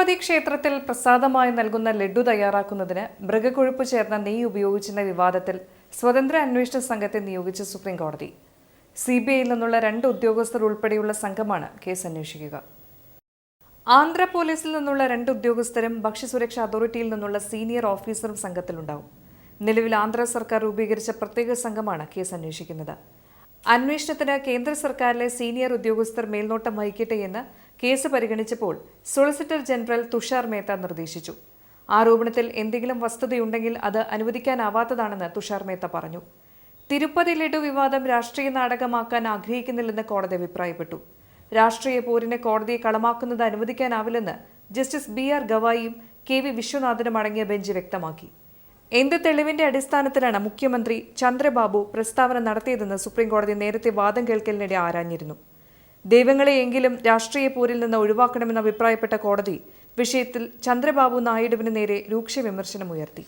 തിരുപ്പതി ക്ഷേത്രത്തിൽ പ്രസാദമായി നൽകുന്ന ലഡു തയ്യാറാക്കുന്നതിന് മൃഗക്കൊഴുപ്പ് ചേർന്ന നെയ്യ് ഉപയോഗിച്ചെന്ന വിവാദത്തിൽ സ്വതന്ത്ര അന്വേഷണ സംഘത്തെ നിയോഗിച്ച സുപ്രീംകോടതി സി ബി ഐയിൽ നിന്നുള്ള രണ്ട് ഉദ്യോഗസ്ഥർ ഉൾപ്പെടെയുള്ള സംഘമാണ് കേസ് അന്വേഷിക്കുക. ആന്ധ്ര പോലീസിൽ നിന്നുള്ള രണ്ട് ഉദ്യോഗസ്ഥരും ഭക്ഷ്യസുരക്ഷാ അതോറിറ്റിയിൽ നിന്നുള്ള സീനിയർ ഓഫീസറും സംഘത്തിലുണ്ടാവും. നിലവിൽ ആന്ധ്ര സർക്കാർ രൂപീകരിച്ച പ്രത്യേക സംഘമാണ് കേസ് അന്വേഷിക്കുന്നത്. അന്വേഷണത്തിന് കേന്ദ്ര സർക്കാരിലെ സീനിയർ ഉദ്യോഗസ്ഥർ മേൽനോട്ടം വഹിക്കട്ടെ എന്ന് കേസ് പരിഗണിച്ചപ്പോൾ സോളിസിറ്റർ ജനറൽ തുഷാർ മേത്ത നിർദ്ദേശിച്ചു. ആരോപണത്തിൽ എന്തെങ്കിലും വസ്തുതയുണ്ടെങ്കിൽ അത് അനുവദിക്കാനാവാത്തതാണെന്ന് തുഷാർ മേത്ത പറഞ്ഞു. തിരുപ്പതി ലഡു വിവാദം രാഷ്ട്രീയ നാടകമാക്കാൻ ആഗ്രഹിക്കുന്നില്ലെന്ന് കോടതി അഭിപ്രായപ്പെട്ടു. രാഷ്ട്രീയ പോരിനെ കോടതിയെ കളമാക്കുന്നത് അനുവദിക്കാനാവില്ലെന്ന് ജസ്റ്റിസ് ബി ആർ ഗവായിയും കെ വി വിശ്വനാഥനും അടങ്ങിയ ബെഞ്ച് വ്യക്തമാക്കി. എന്ത് തെളിവിന്റെ അടിസ്ഥാനത്തിലാണ് മുഖ്യമന്ത്രി ചന്ദ്രബാബു പ്രസ്താവന നടത്തിയതെന്ന് സുപ്രീംകോടതി നേരത്തെ വാദം കേൾക്കലിനിടെ ആരാഞ്ഞിരുന്നു. ദൈവങ്ങളെയെങ്കിലും രാഷ്ട്രീയ പോരിൽ നിന്ന് ഒഴിവാക്കണമെന്ന് അഭിപ്രായപ്പെട്ട കോടതി വിഷയത്തിൽ ചന്ദ്രബാബു നായിഡുവിന് നേരെ രൂക്ഷ വിമർശനമുയർത്തി.